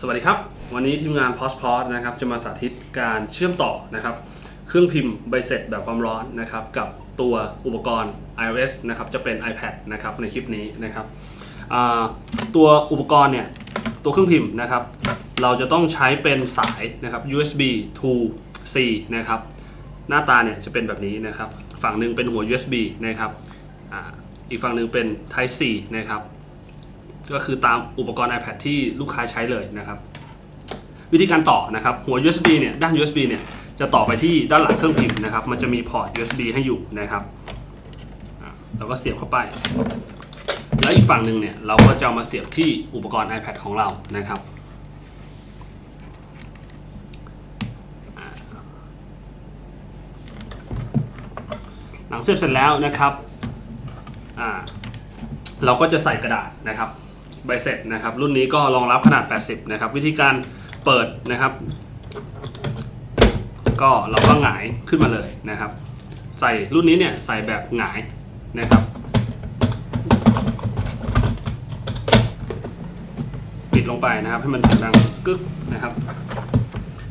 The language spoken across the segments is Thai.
สวัสดีครับ วันนี้ทีมงาน p o s t p o s นะครับจะมาสาธิตการเชื่อมต่อนะครับเครื่องพิมพ์ใบเสร็จแบบความร้อนนะครับกับตัวอุปกรณ์ iOS นะครับจะเป็น iPad นะครับในคลิปนี้นะครับตัวอุปกรณ์เนี่ยตัวเครื่องพิมพ์นะครับเราจะต้องใช้เป็นสายนะครับ USB to C นะครับหน้าตาเนี่ยจะเป็นแบบนี้นะครับฝั่งหนึ่งเป็นหัว USB นะครับอีกฝั่งหนึ่งเป็น Type C นะครับ ก็คือตามอุปกรณ์ iPad ที่ลูกค้าใช้เลยนะครับ วิธีการต่อนะครับ หัว USB เนี่ยด้าน USB เนี่ยจะต่อไปที่ด้านหลังเครื่องพิมพ์นะครับ มันจะมีพอร์ต USB ให้อยู่นะครับอะเราก็เสียบเข้าไป แล้วอีกฝั่งหนึ่งเนี่ยเราก็จะามาเสียบที่อุปกรณ์ iPad ของเรานะครับหลังเสียบเสร็จแล้วนะครับ เราก็จะใส่กระดาษนะครับ ใบเสร็จนะครับ รุ่นนี้ก็รองรับขนาด 80 นะครับ วิธีการเปิดนะครับ ก็เราก็หงายขึ้นมาเลยนะครับ ใส่รุ่นนี้เนี่ยใส่แบบหงายนะครับ ปิดลงไปนะครับ ให้มันเสียงดังกึกนะครับ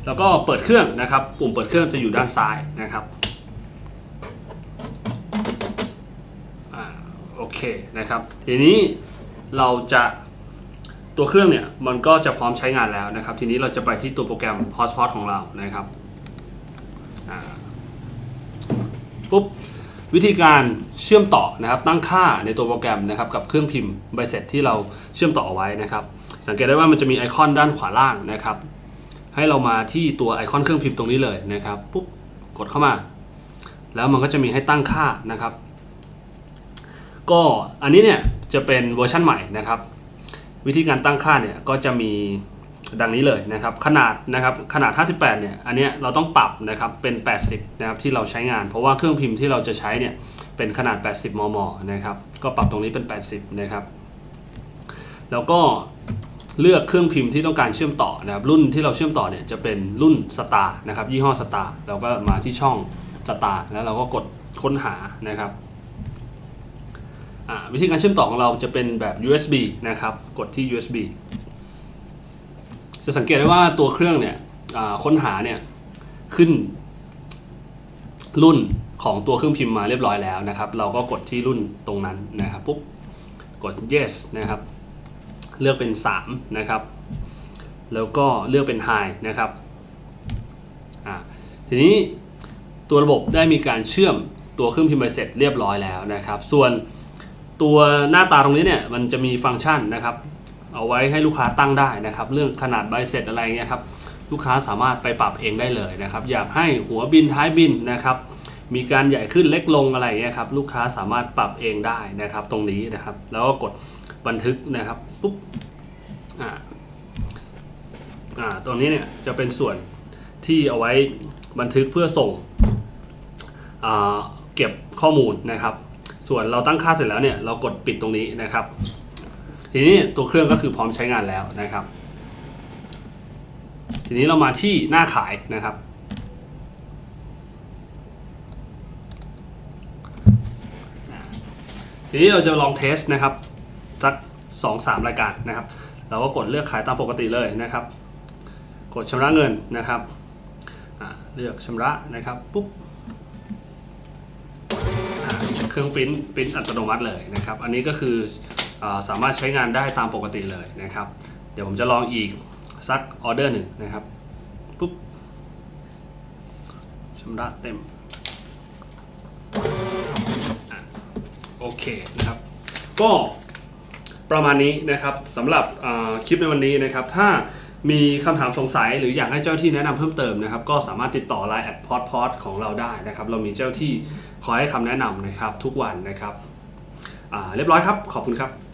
แล้วก็เปิดเครื่องนะครับ ปุ่มเปิดเครื่องจะอยู่ด้านซ้ายนะครับอ่าโอเคนะครับ ทีนี้เราจะ ตัวเครื่องเนี่ยมันก็จะพร้อมใช้งานแล้วนะครับ ทีนี้เราจะไปที่ตัวโปรแกรม Hotspot ของเรานะครับปุ๊บวิธีการเชื่อมต่อนะครับ ตั้งค่าในตัวโปรแกรมนะครับ กับเครื่องพิมพ์ใบเสร็จที่เราเชื่อมต่อเอาไว้นะครับ สังเกตได้ว่ามันจะมีไอคอนด้านขวาล่างนะครับ ให้เรามาที่ตัวไอคอนเครื่องพิมพ์ตรงนี้เลยนะครับปุ๊บกดเข้ามา แล้วมันก็จะมีให้ตั้งค่านะครับ ก็อันนี้เนี่ยจะเป็นเวอร์ชันใหม่นะครับ วิธีการตั้งค่าเนี่ยก็จะมีดังนี้เลยนะครับ ขนาดนะครับขนาด 58 เนี่ย อันเนี้ยเราต้องปรับนะครับเป็น 80 นะครับที่เราใช้งาน เพราะว่าเครื่องพิมพ์ที่เราจะใช้เนี่ยเป็นขนาด 80 มม นะครับ ก็ปรับตรงนี้เป็น 80 นะครับ แล้วก็เลือกเครื่องพิมพ์ที่ต้องการเชื่อมต่อนะครับ รุ่นที่เราเชื่อมต่อเนี่ยจะเป็นรุ่นสตาร์นะครับ ยี่ห้อสตาร์เราก็มาที่ช่องสตาร์แล้วเราก็กดค้นหานะครับ วิธีการเชื่อมต่อของเราจะเป็นแบบ USB นะครับ กดที่ USB จะสังเกตได้ว่าตัวเครื่องเนี่ยค้นหาเนี่ยขึ้นรุ่นของตัวเครื่องพิมพ์มาเรียบร้อยแล้วนะครับ เราก็กดที่รุ่นตรงนั้นนะครับปุ๊บกด yes นะครับ เลือกเป็น 3 นะครับ แล้วก็เลือกเป็น high นะครับทีนี้ตัวระบบได้มีการเชื่อมตัวเครื่องพิมพ์ใบเสร็จเรียบร้อยแล้วนะครับ ส่วน ตัวหน้าตาตรงนี้เนี่ยมันจะมีฟังก์ชันนะครับ เอาไว้ให้ลูกค้าตั้งได้นะครับ เรื่องขนาดใบเสร็จอะไรเงี้ยครับลูกค้าสามารถไปปรับเองได้เลยนะครับ อยากให้หัวบินท้ายบินนะครับมีการใหญ่ขึ้นเล็กลงอะไรเงี้ยครับลูกค้าสามารถปรับเองได้นะครับ ตรงนี้นะครับ แล้วก็กดบันทึกนะครับปุ๊บอ่าอ่าตรงนี้เนี่ยจะเป็นส่วนที่เอาไว้บันทึกเพื่อส่งอ่าเก็บข้อมูลนะครับ ส่วนเราตั้งค่าเสร็จแล้วเนี่ยเรากดปิดตรงนี้นะครับ ทีนี้ตัวเครื่องก็คือพร้อมใช้งานแล้วนะครับ ทีนี้เรามาที่หน้าขายนะครับ ทีนี้เราจะลองเทสนะครับสักสองสามรายการนะครับ เราก็กดเลือกขายตามปกติเลยนะครับ กดชำระเงินนะครับเลือกชำระนะครับปุ๊บ เครื่องปริ้นปริ้นอัตโนมัติเลยนะครับ อันนี้ก็คืออสามารถใช้งานได้ตามปกติเลยนะครับ เดี๋ยวผมจะลองอีกสักออเดอร์หนึ่งนะครับปุ๊บชำระเต็มอโอเคนะครับ ก็ประมาณนี้นะครับสำหรับคลิปในวันนี้นะครับ ถ้า มีคำถามสงสัยหรืออยากให้เจ้าที่แนะนำเพิ่มเติมนะครับ ก็สามารถติดต่อ Line แอดพอดพอดของเราได้นะครับ เรามีเจ้าที่คอยให้คำแนะนำนะครับทุกวันนะครับเรียบร้อยครับ ขอบคุณครับ